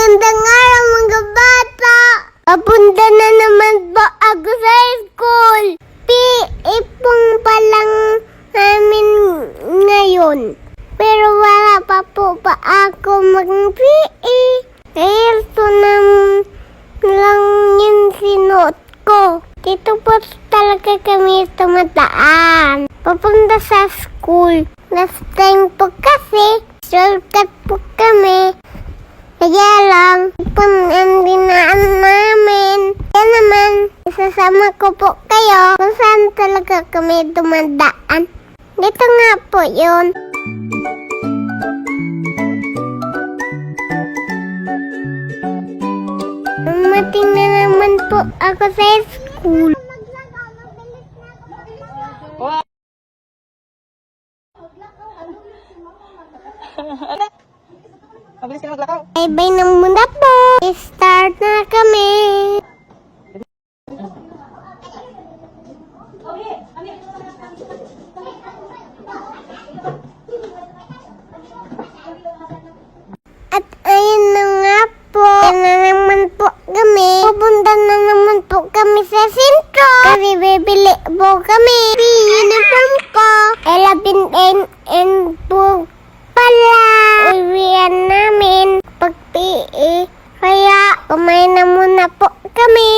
Magandang araw mga bata! Papunta na naman po ako sa school. PE pong palang namin ngayon. Pero wala pa po pa ako mag-PE. Dahil ito na lang yung sinuot ko. Dito po talaga kami tumataan. Papunta sa school. Last time po kasi, shortcut po kami. Kaya lang, punan dinaan namin. Kaya naman, isasama ko po kayo kung saan talaga kami dumadaan. Dito nga po yun. Dumating na naman po ako sa school. Mabilis ka na maglakaw. Bye-bye na muna po. Start na kami. At ayun na nga po. Ayun na naman po kami. Pupunta na naman po kami sa sentro. Kasi bibili po kami. Uniform ko. 11 and, and po pala. Uwian namin pag PE. Kaya kumain na muna po kami.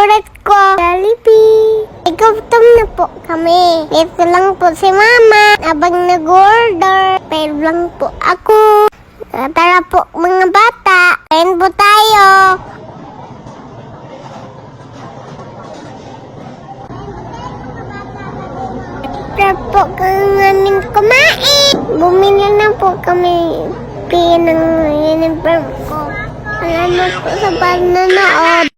Favorite ko, Jollibee. Igutom na po kami. Ito lang po si Mama. Abang nag-order. Pero lang po ako. Tara po mga bata. Kain po tayo. Tara po namin kumain. Bumili na po kami pinang uniform ko. Salamat po sa panonood.